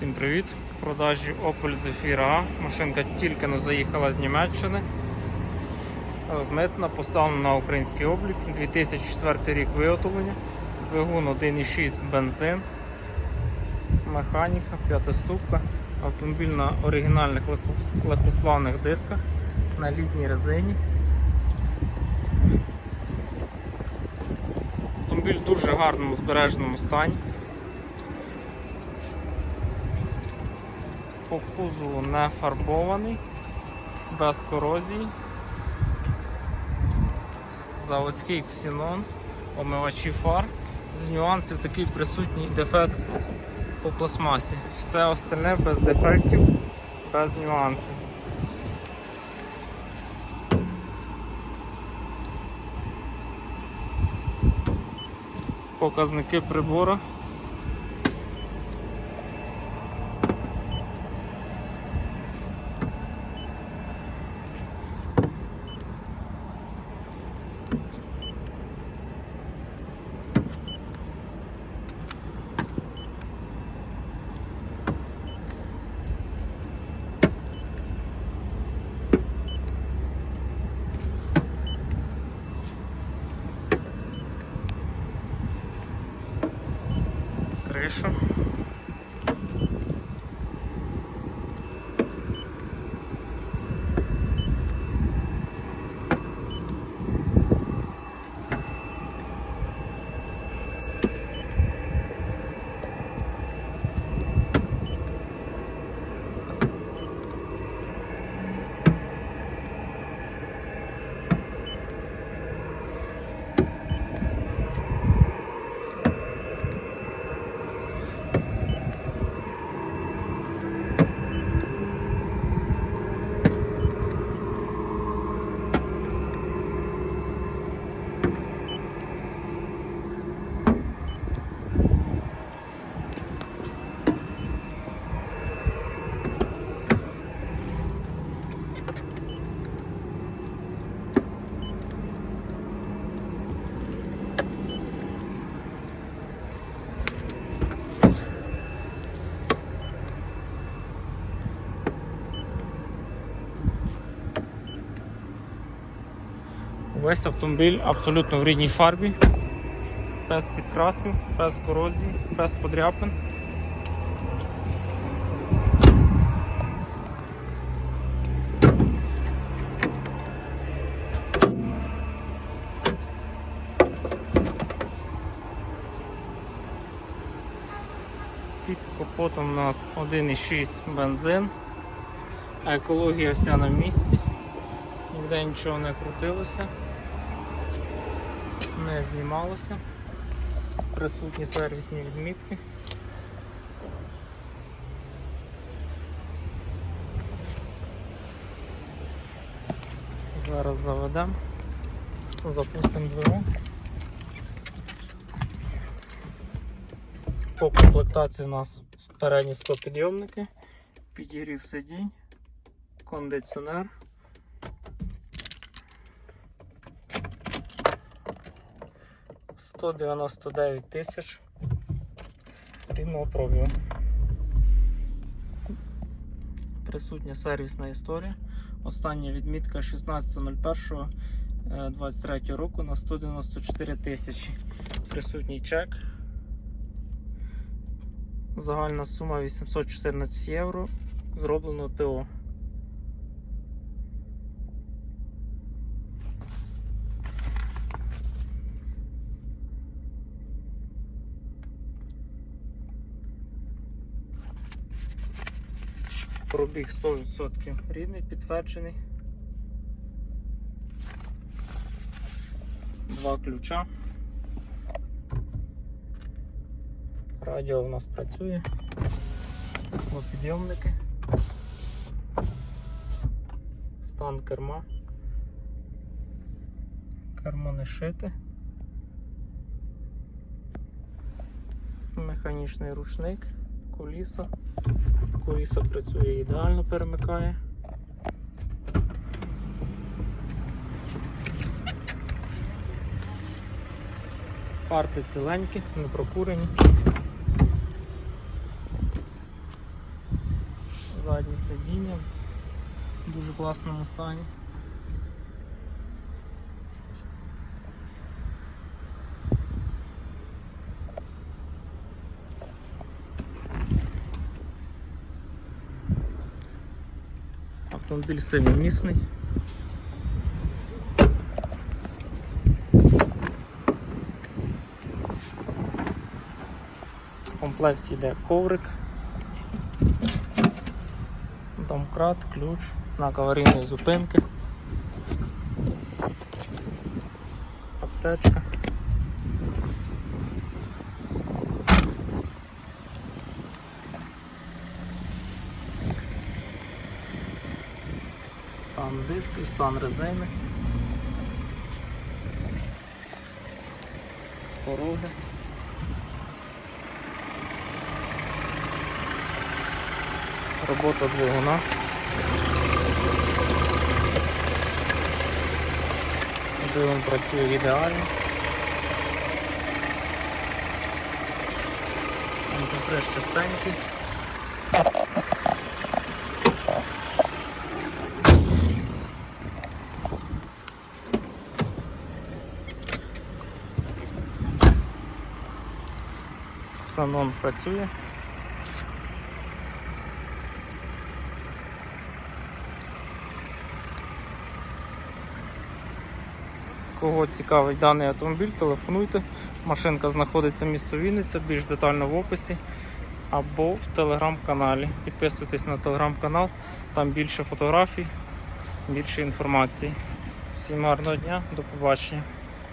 Всім привіт! В продажі Opel Zafira A. Машинка тільки но заїхала з Німеччини. Розмитна, поставлена на український облік. 2004 рік виготовлення. Двигун 1,6 бензин. Механіка, п'ятиступка. Автомобіль на оригінальних легкосплавних дисках на літній резині. Автомобіль в дуже гарному збереженому стані. По кузову не фарбований, без корозії. Заводський ксенон, омивачі фар. З нюансів такий присутній дефект по пластмасі. Все остальне без дефектів, без нюансів. Показники прибору. Весь автомобіль абсолютно в рідній фарбі, без підкрасів, без корозії, без подряпин. Під капотом у нас 1,6 бензин. Екологія вся на місці. Ніде нічого не крутилося, не знімалося. Присутні сервісні відмітки. Зараз заведемо, запустимо двигун. По комплектації у нас передні склопідйомники, підігрів сидінь, кондиціонер. Сто дев'яносто дев'ять тисяч рідного пробігу. Присутня сервісна історія. Остання відмітка 16.01.23 року на 194 тисячі. Присутній чек. Загальна сума 814 євро. Зроблено ТО. Пробіг 100% рідний, підтверджений. Два ключа. Радіо у нас працює. Склопідйомники. Стан керма. Кермо не шите. Механічний рушник, коліса. Коліса працює ідеально, перемикає. Карти ціленькі, не прокурені. Задні сидіння в дуже класному стані. Автомобіль семимісний. В комплекті йде коврик, домкрат, ключ, знак аварійної зупинки, аптечка. Стан диски, стан резини. Пороги. Робота двигуна. Двигун працює ідеально. Антифреш чистенький. Санон працює. Кого цікавить даний автомобіль, телефонуйте. Машинка знаходиться в місто Вінниця, більш детально в описі або в телеграм-каналі. Підписуйтесь на телеграм-канал, там більше фотографій, більше інформації. Всім гарного дня, до побачення.